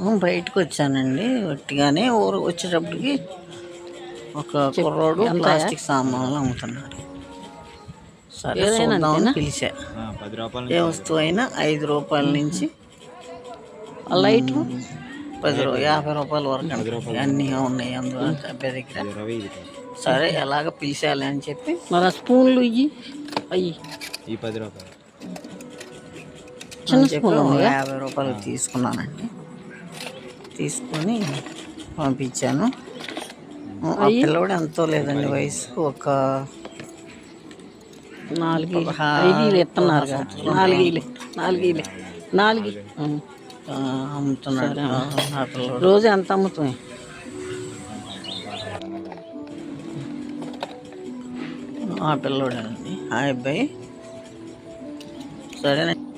బయటకు వచ్చానండి. ఒట్టిగానే ఊరు వచ్చేటప్పటికి ఒక కుర్రోడు ప్లాస్టిక్ సామాన్లు అమ్ముతున్నాడు. సరే చూద్దామని పిలిచా. రూపాయలు ఏ వస్తువు అయినా ఐదు రూపాయల నుంచి లైట్ పది రూ యాభై రూపాయల వరకు. అన్నీ ఉన్నాయి అందులో అబ్బాయి దగ్గర. సరే ఎలాగ పిలిచాలి అని చెప్పి మరి ఆ స్పూన్లు ఇయ్యి. అయ్యి. ఈ పది రూపాయలు. అని చెప్పి ఒక యాభై రూపాయలు తీసుకున్నానండి. తీసుకొని పంపించాను. ఆ పిల్లవాడు ఎంతో లేదండి వయసు. ఒక నాలుగు ఐదు ఇస్తున్నారు నాలుగు నాలుగు నాలుగు అమ్ముతున్నాడు. ఆ పిల్లవాడు రోజు ఎంత అమ్ముతాయి ఆ పిల్లోడేనండి ఆ అబ్బాయి. సరేనండి